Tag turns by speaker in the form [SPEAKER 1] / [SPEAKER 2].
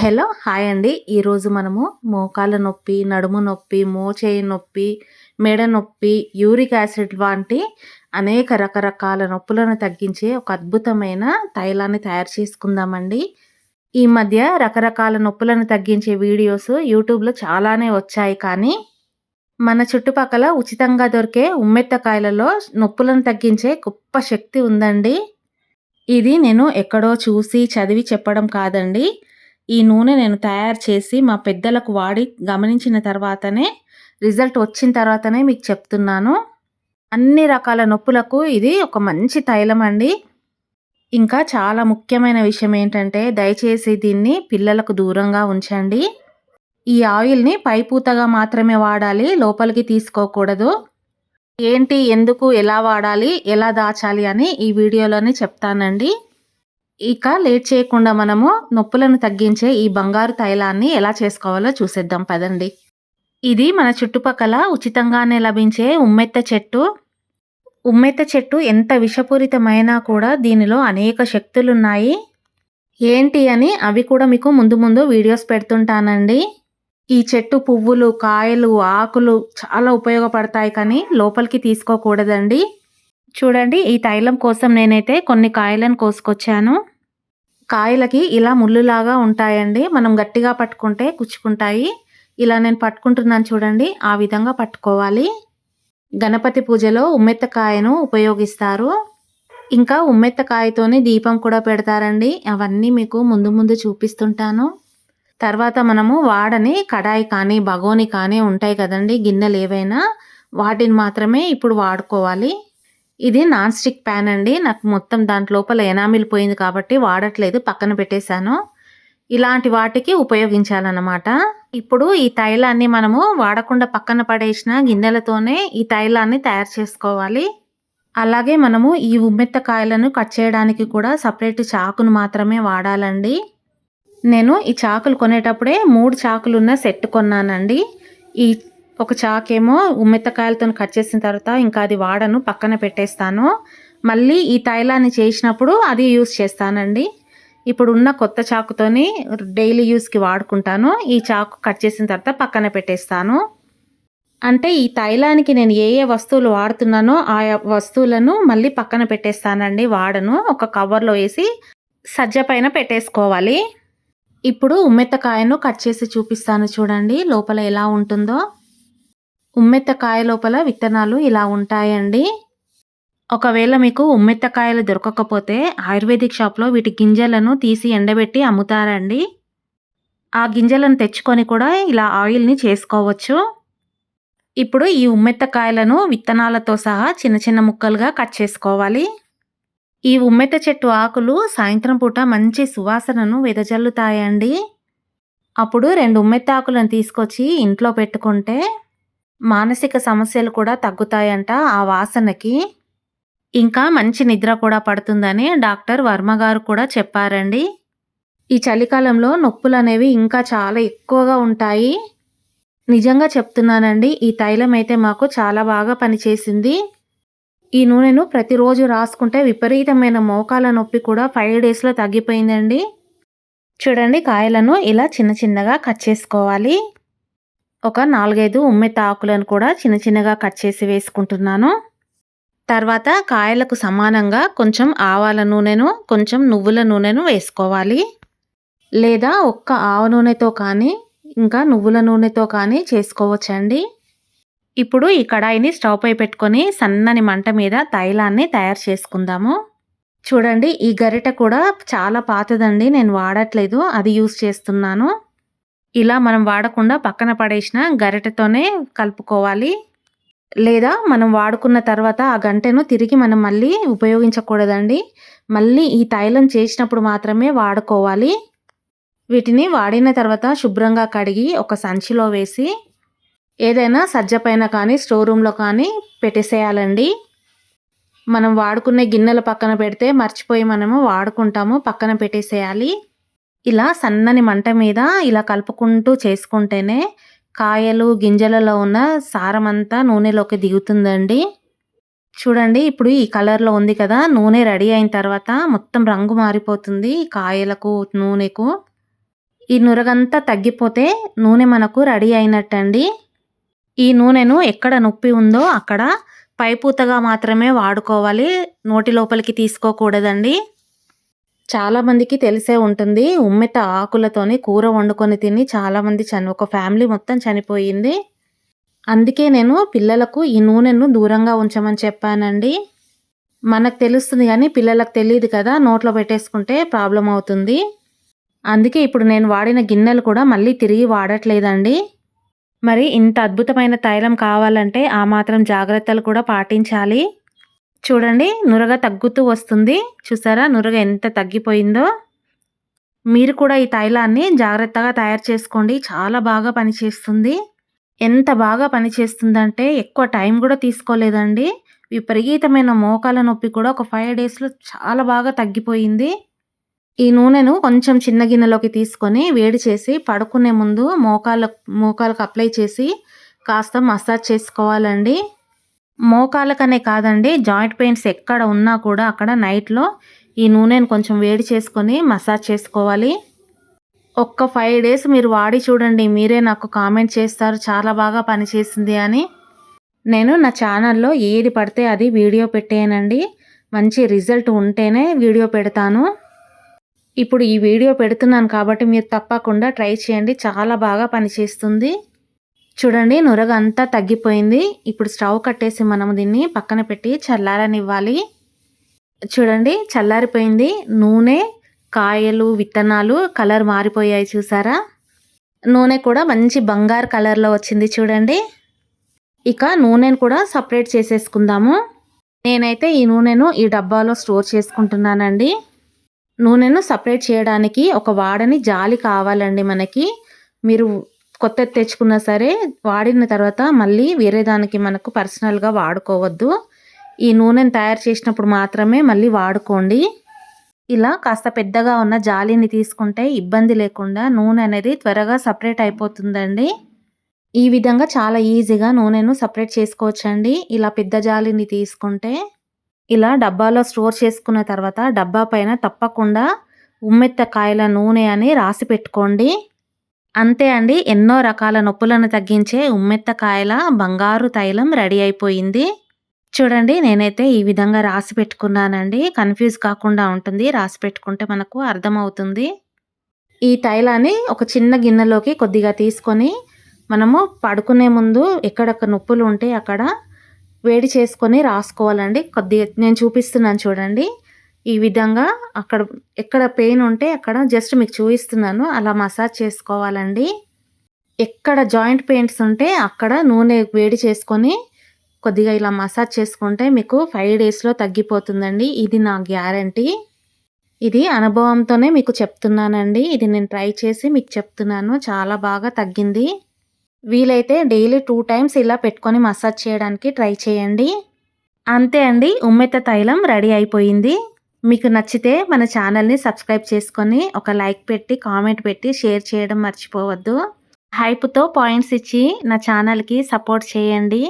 [SPEAKER 1] Hello hi అండి. ఈరోజు మనము మోకాళ్ళ నొప్పి నడుము నొప్పి మోచేయి నొప్పి మెడ నొప్పి యూరిక్ యాసిడ్ వంటి అనేక రకరకాల నొప్పులను తగ్గించే ఒక అద్భుతమైన తైలాన్ని తయారు చేసుకుందామండి. ఈ మధ్య రకరకాల నొప్పులను తగ్గించే వీడియోస్ యూట్యూబ్లో చాలానే వచ్చాయి. కానీ మన చుట్టుపక్కల ఉచితంగా దొరికే ఉమ్మెత్తకాయలలో నొప్పులను తగ్గించే గొప్ప శక్తి ఉందండి. ఇది నేను ఎక్కడో చూసి చదివి చెప్పడం కాదండి. ఈ నూనె నేను తయారు చేసి మా పెద్దలకు వాడి గమనించిన తర్వాతనే రిజల్ట్ వచ్చిన తర్వాతనే మీకు చెప్తున్నాను. అన్ని రకాల నొప్పులకు ఇది ఒక మంచి తైలం అండి. ఇంకా చాలా ముఖ్యమైన విషయం ఏంటంటే దయచేసి దీన్ని పిల్లలకు దూరంగా ఉంచండి. ఈ ఆయిల్ని పైపూతగా మాత్రమే వాడాలి లోపలికి తీసుకోకూడదు. ఏంటి ఎందుకు ఎలా వాడాలి ఎలా దాచాలి అని ఈ వీడియోలోనే చెప్తానండి. ఇక లేట్ చేయకుండా మనము నొప్పులను తగ్గించే ఈ బంగారు తైలాన్ని ఎలా చేసుకోవాలో చూసేద్దాం పదండి. ఇది మన చుట్టుపక్కల ఉచితంగానే లభించే ఉమ్మెత్త చెట్టు. ఉమ్మెత్త చెట్టు ఎంత విషపూరితమైనా కూడా దీనిలో అనేక శక్తులున్నాయి. ఏంటి అని అవి కూడా మీకు ముందు ముందు వీడియోస్ పెడుతుంటానండి. ఈ చెట్టు పువ్వులు కాయలు ఆకులు చాలా ఉపయోగపడతాయి కానీ లోపలికి తీసుకోకూడదండి. చూడండి ఈ తైలం కోసం నేనైతే కొన్ని కాయలను కోసుకొచ్చాను. కాయలకి ఇలా ముళ్ళులాగా ఉంటాయండి. మనం గట్టిగా పట్టుకుంటే కుచ్చుకుంటాయి. ఇలా నేను పట్టుకుంటున్నాను చూడండి ఆ విధంగా పట్టుకోవాలి. గణపతి పూజలో ఉమ్మెత్తకాయను ఉపయోగిస్తారు. ఇంకా ఉమ్మెత్తకాయతోని దీపం కూడా పెడతారండి. అవన్నీ మీకు ముందు ముందు చూపిస్తుంటాను. తర్వాత మనము వాడని కడాయి కానీ బగోని కానీ ఉంటాయి కదండి గిన్నెలు ఏవైనా వాటిని మాత్రమే ఇప్పుడు వాడుకోవాలి. ఇది నాన్ స్టిక్ ప్యాన్ అండి. నాకు మొత్తం దాంట్ లోపల ఎనామిల్ పోయింది కాబట్టి వాడట్లేదు. పక్కన పెట్టేశాను. ఇలాంటి వాటికి ఉపయోగించాలన్నమాట. ఇప్పుడు ఈ తైలాన్ని మనము వాడకుండా పక్కన పడేసిన గిన్నెలతోనే ఈ తైలాన్ని తయారు చేసుకోవాలి. అలాగే మనము ఈ ఉమ్మెత్తకాయలను కట్ చేయడానికి కూడా సపరేట్ చాకును మాత్రమే వాడాలండి. నేను ఈ చాకులు కొనేటప్పుడే మూడు చాకులున్న సెట్ కొన్నానండి. ఈ ఒక చాకేమో ఉమ్మెత్తకాయలతో కట్ చేసిన తర్వాత ఇంకా అది వాడను పక్కన పెట్టేస్తాను. మళ్ళీ ఈ తైలాన్ని చేసినప్పుడు అది యూస్ చేస్తానండి. ఇప్పుడు ఉన్న కొత్త చాకుతోని డైలీ యూస్కి వాడుకుంటాను. ఈ చాకు కట్ చేసిన తర్వాత పక్కన పెట్టేస్తాను. అంటే ఈ తైలానికి నేను ఏ ఏ వస్తువులు వాడుతున్నానో ఆ వస్తువులను మళ్ళీ పక్కన పెట్టేస్తానండి వాడను. ఒక కవర్లో వేసి సజ్జ పైన పెట్టేసుకోవాలి. ఇప్పుడు ఉమ్మెత్తకాయను కట్ చేసి చూపిస్తాను చూడండి లోపల ఎలా ఉంటుందో. ఉమ్మెత్తకాయ లోపల విత్తనాలు ఇలా ఉంటాయండి. ఒకవేళ మీకు ఉమ్మెత్తకాయలు దొరకకపోతే ఆయుర్వేదిక్ షాప్లో వీటి గింజలను తీసి ఎండబెట్టి అమ్ముతారండి. ఆ గింజలను తెచ్చుకొని కూడా ఇలా ఆయిల్ని చేసుకోవచ్చు. ఇప్పుడు ఈ ఉమ్మెత్తకాయలను విత్తనాలతో సహా చిన్న చిన్న ముక్కలుగా కట్ చేసుకోవాలి. ఈ ఉమ్మెత్త చెట్టు ఆకులు సాయంత్రం పూట మంచి సువాసనను వెదజల్లుతాయండి. అప్పుడు రెండు ఉమ్మెత్త ఆకులను తీసుకొచ్చి ఇంట్లో పెట్టుకుంటే మానసిక సమస్యలు కూడా తగ్గుతాయంట ఆ వాసనకి. ఇంకా మంచి నిద్ర కూడా పడుతుందని డాక్టర్ వర్మ గారు కూడా చెప్పారండి. ఈ చలికాలంలో నొప్పులు అనేవి ఇంకా చాలా ఎక్కువగా ఉంటాయి. నిజంగా చెప్తున్నానండి ఈ తైలం అయితే మాకు చాలా బాగా పనిచేసింది. ఈ నూనెను ప్రతిరోజు రాసుకుంటే విపరీతమైన మోకాల నొప్పి కూడా ఫైవ్ డేస్లో తగ్గిపోయిందండి. చూడండి కాయలను ఇలా చిన్న చిన్నగా కట్ చేసుకోవాలి. ఒక నాలుగైదు ఉమ్మెత్త ఆకులను కూడా చిన్న చిన్నగా కట్ చేసి వేసుకుంటున్నాను. తర్వాత కాయలకు సమానంగా కొంచెం ఆవాల నూనెను కొంచెం నువ్వుల నూనెను వేసుకోవాలి. లేదా ఒక్క ఆవ నూనెతో కానీ ఇంకా నువ్వుల నూనెతో కానీ చేసుకోవచ్చండి. ఇప్పుడు ఈ కడాయిని స్టవ్ పై పెట్టుకొని సన్నని మంట మీద తైలాన్ని తయారు చేసుకుందాము. చూడండి ఈ గరిట కూడా చాలా పాతదండి నేను వాడట్లేదు అది యూస్ చేస్తున్నాను. ఇలా మనం వాడకుండా పక్కన పడేసిన గరిటెతోనే కలుపుకోవాలి. లేదా మనం వాడుకున్న తర్వాత ఆ గంటను తిరిగి మనం మళ్ళీ ఉపయోగించకూడదండి. మళ్ళీ ఈ తైలం చేసినప్పుడు మాత్రమే వాడుకోవాలి. వీటిని వాడిన తర్వాత శుభ్రంగా కడిగి ఒక సంచిలో వేసి ఏదైనా సజ్జ పైన కానీ స్టోర్ రూమ్లో కానీ పెట్టేసేయాలండి. మనం వాడుకునే గిన్నెల పక్కన పెడితే మర్చిపోయి మనము వాడుకుంటాము పక్కన పెట్టేసేయాలి. ఇలా సన్నని మంట మీద ఇలా కలుపుకుంటూ చేసుకుంటేనే కాయలు గింజలలో ఉన్న సారం అంతా నూనెలోకి దిగుతుందండి. చూడండి ఇప్పుడు ఈ కలర్లో ఉంది కదా నూనె రెడీ అయిన తర్వాత మొత్తం రంగు మారిపోతుంది కాయలకు నూనెకు. ఈ నురగంతా తగ్గిపోతే నూనె మనకు రెడీ అయినట్టండి. ఈ నూనెను ఎక్కడ నొప్పి ఉందో అక్కడ పైపూతగా మాత్రమే వాడుకోవాలి నోటి లోపలికి తీసుకోకూడదండి. చాలామందికి తెలిసే ఉంటుంది. ఉమ్మెత్త ఆకులతోని కూర వండుకొని తిని చాలామంది చని ఒక ఫ్యామిలీ మొత్తం చనిపోయింది. అందుకే నేను పిల్లలకు ఈ నూనెను దూరంగా ఉంచమని చెప్పానండి. మనకు తెలుస్తుంది కానీ పిల్లలకు తెలియదు కదా నోట్లో పెట్టేసుకుంటే ప్రాబ్లం అవుతుంది. అందుకే ఇప్పుడు నేను వాడిన గిన్నెలు కూడా మళ్ళీ తిరిగి వాడట్లేదండి. మరి ఇంత అద్భుతమైన తైలం కావాలంటే ఆ మాత్రం జాగ్రత్తలు కూడా పాటించాలి. చూడండి నురగ తగ్గుతూ వస్తుంది. చూసారా? నురగ ఎంత తగ్గిపోయిందో. మీరు కూడా ఈ తైలాన్ని జాగ్రత్తగా తయారు చేసుకోండి. చాలా బాగా పనిచేస్తుంది. ఎంత బాగా పనిచేస్తుందంటే ఎక్కువ టైం కూడా తీసుకోలేదండి. విపరీతమైన మోకాల నొప్పి కూడా ఒక ఫైవ్ డేస్లో చాలా బాగా తగ్గిపోయింది. ఈ నూనెను కొంచెం చిన్న గిన్నెలోకి తీసుకొని వేడి చేసి పడుకునే ముందు మోకాళ్ళ మోకాలకు అప్లై చేసి కాస్త మసాజ్ చేసుకోవాలండి. మోకాలకనే కాదండి జాయింట్ పెయిన్స్ ఎక్కడ ఉన్నా కూడా అక్కడ నైట్లో ఈ నూనెను కొంచెం వేడి చేసుకొని మసాజ్ చేసుకోవాలి. ఒక్క ఫైవ్ డేస్ మీరు వాడి చూడండి మీరే నాకు కామెంట్ చేస్తారు చాలా బాగా పనిచేసింది అని. నేను నా ఛానల్లో ఏది పడితే అది వీడియో పెట్టేయనండి. మంచి రిజల్ట్ ఉంటేనే వీడియో పెడతాను. ఇప్పుడు ఈ వీడియో పెడుతున్నాను కాబట్టి మీరు తప్పకుండా ట్రై చేయండి చాలా బాగా పనిచేస్తుంది. చూడండి నురగ అంతా తగ్గిపోయింది. ఇప్పుడు స్టవ్ కట్టేసి మనం దీన్ని పక్కన పెట్టి చల్లారనివ్వాలి. చూడండి చల్లారిపోయింది. నూనె కాయలు విత్తనాలు కలర్ మారిపోయాయి చూసారా? నూనె కూడా మంచి బంగారు కలర్లో వచ్చింది చూడండి. ఇక నూనెను కూడా సపరేట్ చేసేసుకుందాము. నేనైతే ఈ నూనెను ఈ డబ్బాలో స్టోర్ చేసుకుంటున్నానండి. నూనెను సపరేట్ చేయడానికి ఒక వాడని జాలి కావాలండి మనకి. మీరు కొత్తది తెచ్చుకున్నా సరే వాడిన తర్వాత మళ్ళీ వేరే దానికి మనకు పర్సనల్గా వాడుకోవద్దు. ఈ నూనెను తయారు చేసినప్పుడు మాత్రమే మళ్ళీ వాడుకోండి. ఇలా కాస్త పెద్దగా ఉన్న జాలిని తీసుకుంటే ఇబ్బంది లేకుండా నూనె అనేది త్వరగా సపరేట్ అయిపోతుందండి. ఈ విధంగా చాలా ఈజీగా నూనెను సపరేట్ చేసుకోవచ్చండి. ఇలా పెద్ద జాలిని తీసుకుంటే ఇలా డబ్బాలో స్టోర్ చేసుకున్న తర్వాత డబ్బా పైన తప్పకుండా ఉమ్మెత్త కాయల నూనె అని రాసి పెట్టుకోండి. అంతే అండి. ఎన్నో రకాల నొప్పులను తగ్గించే ఉమ్మెత్తకాయల బంగారు తైలం రెడీ అయిపోయింది. చూడండి నేనైతే ఈ విధంగా రాసి పెట్టుకున్నానండి. కన్ఫ్యూజ్ కాకుండా ఉంటుంది. రాసి పెట్టుకుంటే మనకు అర్థమవుతుంది. ఈ తైలాన్ని ఒక చిన్న గిన్నెలోకి కొద్దిగా తీసుకొని మనము పడుకునే ముందు ఎక్కడక్కడ నొప్పులు ఉంటే అక్కడ వేడి చేసుకొని రాసుకోవాలండి. కొద్దిగా నేను చూపిస్తున్నాను చూడండి. ఈ విధంగా అక్కడ ఎక్కడ పెయిన్ ఉంటే అక్కడ జస్ట్ మీకు చూపిస్తున్నాను. అలా మసాజ్ చేసుకోవాలండి. ఎక్కడ జాయింట్ పెయిన్స్ ఉంటే అక్కడ నూనె వేడి చేసుకొని కొద్దిగా ఇలా మసాజ్ చేసుకుంటే మీకు ఫైవ్ డేస్లో తగ్గిపోతుందండి. ఇది నా గ్యారంటీ. ఇది అనుభవంతోనే మీకు చెప్తున్నానండి. ఇది నేను ట్రై చేసి మీకు చెప్తున్నాను. చాలా బాగా తగ్గింది. వీలైతే డైలీ టూ టైమ్స్ ఇలా పెట్టుకొని మసాజ్ చేయడానికి ట్రై చేయండి. అంతే అండి. ఉమ్మెత్త తైలం రెడీ అయిపోయింది. మీకు నచ్చితే మన ఛానల్ని సబ్స్క్రైబ్ చేసుకొని ఒక లైక్ పెట్టి కామెంట్ పెట్టి షేర్ చేయడం మర్చిపోవద్దు. హైప్తో పాయింట్స్ ఇచ్చి నా ఛానల్కి సపోర్ట్ చేయండి.